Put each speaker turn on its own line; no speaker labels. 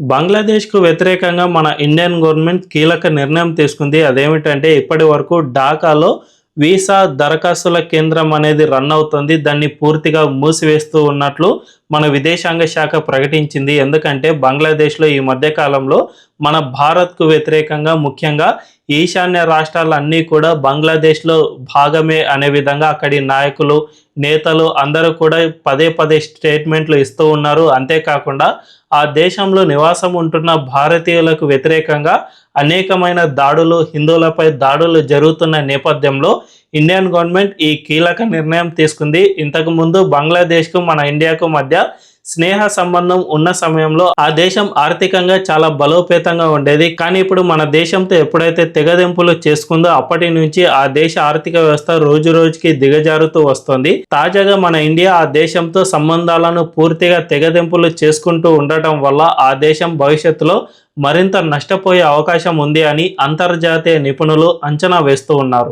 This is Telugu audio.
బంగ్లాదేశ్కు వ్యతిరేకంగా మన ఇండియన్ గవర్నమెంట్ కీలక నిర్ణయం తీసుకుంది. అదేమిటంటే ఇప్పటి వరకు ఢాకాలో వీసా దరఖాస్తుల కేంద్రం అనేది రన్ అవుతుంది. దాన్ని పూర్తిగా మూసివేస్తూ ఉన్నట్లు మన విదేశాంగ శాఖ ప్రకటించింది. ఎందుకంటే బంగ్లాదేశ్లో ఈ మధ్యకాలంలో మన భారత్కు వ్యతిరేకంగా ముఖ్యంగా ఈశాన్య రాష్ట్రాలన్నీ కూడా బంగ్లాదేశ్లో భాగమే అనే విధంగా అక్కడి నాయకులు నేతలు అందరూ కూడా పదే పదే స్టేట్మెంట్లు ఇస్తూ ఉన్నారు. అంతేకాకుండా ఆ దేశంలో నివాసం ఉంటున్న భారతీయులకు వ్యతిరేకంగా అనేకమైన దాడులు హిందువులపై దాడులు జరుగుతున్న నేపథ్యంలో ఇండియన్ గవర్నమెంట్ ఈ కీలక నిర్ణయం తీసుకుంది. ఇంతకుముందు బంగ్లాదేశ్కు మన ఇండియాకు మధ్య మధ్య స్నేహ సంబంధం ఉన్న సమయంలో ఆ దేశం ఆర్థికంగా చాలా బలోపేతంగా ఉండేది. కానీ ఇప్పుడు మన దేశంతో ఎప్పుడైతే తెగదెంపులు చేసుకుందో అప్పటి నుంచి ఆ దేశ ఆర్థిక వ్యవస్థ రోజు రోజుకి దిగజారుతూ వస్తుంది. తాజాగా మన ఇండియా ఆ దేశంతో సంబంధాలను పూర్తిగా తెగదెంపులు చేసుకుంటూ ఉండటం వల్ల ఆ దేశం భవిష్యత్తులో మరింత నష్టపోయే అవకాశం ఉంది అని అంతర్జాతీయ నిపుణులు అంచనా వేస్తూ ఉన్నారు.